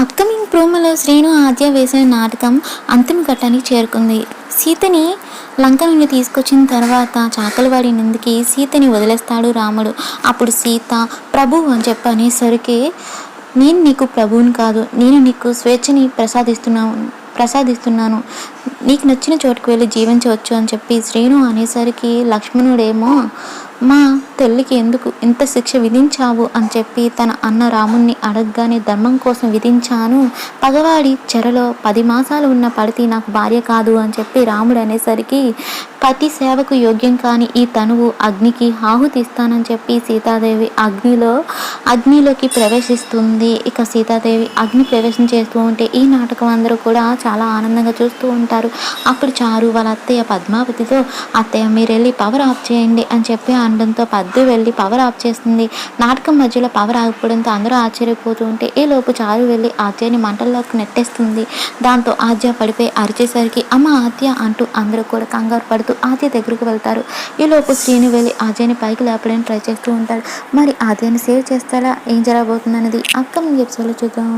Upcoming ప్రోమోలో శ్రీను ఆద్య వేసిన నాటకం అంతిమ ఘట్టానికి చేరుకుంది. సీతని లంక నుండి తీసుకొచ్చిన తర్వాత చాకలివాడి నుండికి సీతని వదిలేస్తాడు రాముడు. అప్పుడు సీత ప్రభు అని చెప్పనేసరికి నేను నీకు ప్రభువుని కాదు నేను నీకు స్వేచ్ఛని ప్రసాదిస్తున్నాను ప్రసాదిస్తున్నాను. నీకు నచ్చిన చోటుకు వెళ్ళి జీవించవచ్చు అని చెప్పి శ్రీను అనేసరికి లక్ష్మణుడేమో మా తల్లికి ఎందుకు ఇంత శిక్ష విధించావు అని చెప్పి తన అన్న రాముణ్ణి అడగగానే ధర్మం కోసం విధించాను. పగవాడి చెరలో పది మాసాలు ఉన్న పడితే నాకు భార్య కాదు అని చెప్పి రాముడు అనేసరికి పతి సేవకు యోగ్యం కాని ఈ తనువు అగ్నికి ఆహుతి ఇస్తానని చెప్పి సీతాదేవి అగ్నిలో అగ్నిలోకి ప్రవేశిస్తుంది. ఇక సీతాదేవి అగ్ని ప్రవేశం చేస్తూ ఉంటే ఈ నాటకం అందరూ కూడా చాలా ఆనందంగా చూస్తూ ఉంటారు. అప్పుడు చారు వాళ్ళ అత్తయ్య పద్మావతితో అత్తయ్య మీరు వెళ్ళి పవర్ ఆఫ్ చేయండి అని చెప్పి అనడంతో పద్దు వెళ్ళి పవర్ ఆఫ్ చేస్తుంది. నాటకం మధ్యలో పవర్ ఆగిపోవడంతో అందరూ ఆశ్చర్యపోతూ ఉంటే ఈ లోపు చారు వెళ్ళి ఆద్యని మంటల్లోకి నెట్టేస్తుంది. దాంతో ఆద్య పడిపోయి అరిచేసరికి అమ్మ ఆద్య అంటూ అందరూ కూడా కంగారు పడుతూ ఆద్య దగ్గరకు వెళ్తారు. ఈ లోపు శ్రీను వెళ్ళి ఆద్యని పైకి లేపడానికి ట్రై చేస్తూ ఉంటాడు. మరి ఆద్యని సేవ్ చేస్తారా ఏం జరగబోతుంది అనేది అక్కడి ఎపిసోడ్లో చూద్దాం.